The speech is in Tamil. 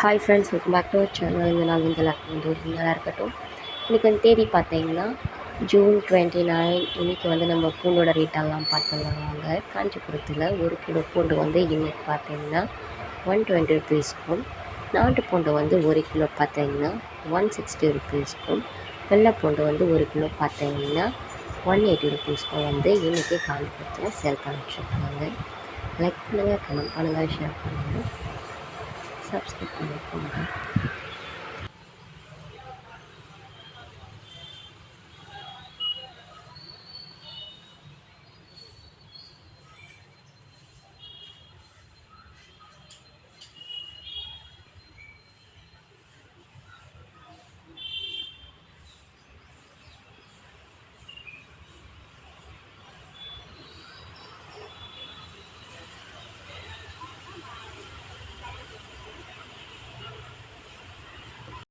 Hi friends welcome back to channel இந்த நாள் வந்து எல்லாருக்கும் வந்து ஒரு நல்லா இருக்கட்டும். இன்றைக்கி வந்து தேதி பார்த்தீங்கன்னா ஜூன் டுவெண்ட்டி நைன் இன்றைக்கி வந்து நம்ம பூண்டோட ரேட்டெல்லாம் பார்த்து வாங்க. காஞ்சிபுரத்தில் ஒரு கிலோ பூண்டு வந்து இன்றைக்கி பார்த்தீங்கன்னா ஒன் டுவெண்ட்டி ருபீஸ்க்கும் நாட்டு பூண்டு வந்து ஒரு கிலோ பார்த்தீங்கன்னா ஒன் சிக்ஸ்டி ருபீஸ்க்கும் வெள்ளை பூண்டு வந்து ஒரு கிலோ பார்த்தீங்கன்னா ஒன் எயிட்டி ருபீஸ்க்கும் வந்து இன்றைக்கி காஞ்சிபுரத்தில் சேல் பண்ணிட்டுருக்காங்க லைக் பண்ணுங்கள் கமெண்ட் பண்ணுங்கள் ஷேர் பண்ணுங்கள் such the thing.